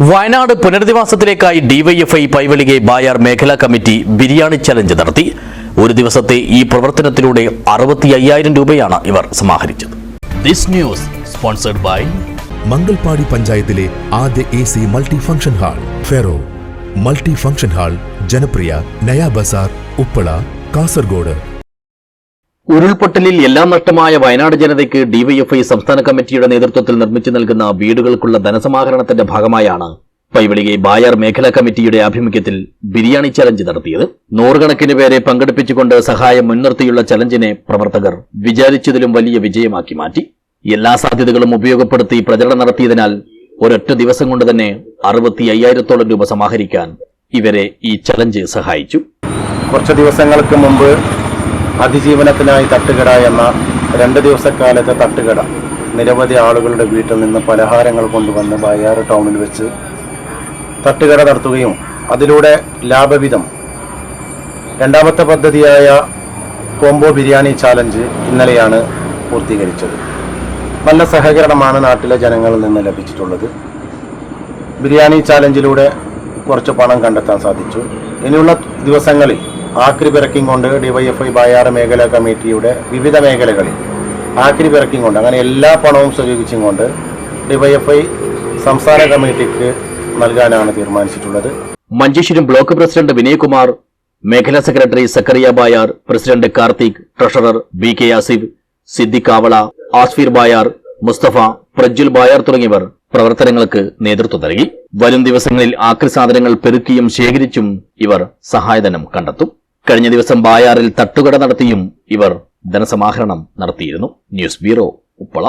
വയനാട് പുനരധിവാസത്തിലേക്കായി ഡിവൈഎഫ്ഐ പൈവളികെ ബായാർ മേഖലാ committee biryani challenge നടത്തി. ഒരു ദിവസത്തെ ഈ പ്രവർത്തനത്തിലൂടെ അറുപത്തി അയ്യായിരം രൂപയാണ് ഇവർ സമാഹരിച്ചത്. This news sponsored by Mangalpady പഞ്ചായത്തിലെ ആദ്യ A C multi function hall Fero. Multi function hall ജനപ്രിയ നയാ ബസാർ ഉപ്പള കാസർഗോഡ്. ഉരുൾപൊട്ടലിൽ എല്ലാം നഷ്ടമായ വയനാട് ജനതയ്ക്ക് ഡിവൈഎഫ്ഐ സംസ്ഥാന കമ്മിറ്റിയുടെ നേതൃത്വത്തിൽ നിർമ്മിച്ചു നൽകുന്ന വീടുകൾക്കുള്ള ധനസമാഹരണത്തിന്റെ ഭാഗമായാണ് പൈവളികെ ബായർ മേഖലാ കമ്മിറ്റിയുടെ ആഭിമുഖ്യത്തിൽ ബിരിയാണി ചലഞ്ച് നടത്തിയത്. നൂറുകണക്കിന് പേരെ പങ്കെടുപ്പിച്ചുകൊണ്ട് സഹായം മുൻനിർത്തിയുള്ള ചലഞ്ചിനെ പ്രവർത്തകർ വിചാരിച്ചതിലും വലിയ വിജയമാക്കി മാറ്റി. എല്ലാ സാധ്യതകളും ഉപയോഗപ്പെടുത്തി പ്രചരണം നടത്തിയതിനാൽ ഒരൊറ്റ ദിവസം കൊണ്ട് തന്നെ അറുപത്തി അയ്യായിരത്തോളം രൂപ സമാഹരിക്കാൻ ഇവരെ ഈ ചലഞ്ച് സഹായിച്ചു. കുറച്ച് ദിവസങ്ങൾക്ക് മുമ്പ് അതിജീവനത്തിനായി തട്ടുകട എന്ന രണ്ട് ദിവസക്കാലത്തെ തട്ടുകട നിരവധി ആളുകളുടെ വീട്ടിൽ നിന്ന് പലഹാരങ്ങൾ കൊണ്ടുവന്ന് ബയ്യാറ് ടൗണിൽ വെച്ച് തട്ടുകട നടത്തുകയും അതിലൂടെ ലാഭവിധം രണ്ടാമത്തെ പദ്ധതിയായ കോംബോ ബിരിയാണി ചാലഞ്ച് ഇന്നലെയാണ് പൂർത്തീകരിച്ചത്. നല്ല സഹകരണമാണ് നാട്ടിലെ ജനങ്ങളിൽ നിന്ന് ലഭിച്ചിട്ടുള്ളത്. ബിരിയാണി ചാലഞ്ചിലൂടെ കുറച്ച് പണം കണ്ടെത്താൻ സാധിച്ചു. ഇനിയുള്ള ദിവസങ്ങളിൽ ആക്രി പിറക്കിങ് കൊണ്ട് ഡിവൈഎഫ്ഐ ബായാറ് മേഖലാ കമ്മിറ്റിയുടെ വിവിധ മേഖലകളിൽ ആക്രി പിറക്കിങ് കൊണ്ട് അങ്ങനെ എല്ലാ പണവും സ്വരൂപിച്ചും കൊണ്ട് ഡിവൈഎഫ്ഐ സംസ്ഥാന കമ്മിറ്റിക്ക് നൽകാനാണ് തീരുമാനിച്ചിട്ടുള്ളത്. മഞ്ചേശ്വരം ബ്ലോക്ക് പ്രസിഡന്റ് വിനയകുമാർ മേഖലാ secretary Zakariya Bayar president Karthik treasurer B K Asif Siddique Kavala Asfeer Bayar Musthafa Prajwal Bayar തുടങ്ങിയവർ പ്രവർത്തനങ്ങൾക്ക് നേതൃത്വം നൽകി. വരും ദിവസങ്ങളിൽ ആക്രി സാധനങ്ങൾ പെരുക്കിയും ശേഖരിച്ചും ഇവർ സഹായധനം കണ്ടെത്തും. കഴിഞ്ഞ ദിവസം ബായാറിൽ തട്ടുകട നടത്തിയും ഇവർ ധനസമാഹരണം നടത്തിയിരുന്നു. News bureau Uppala.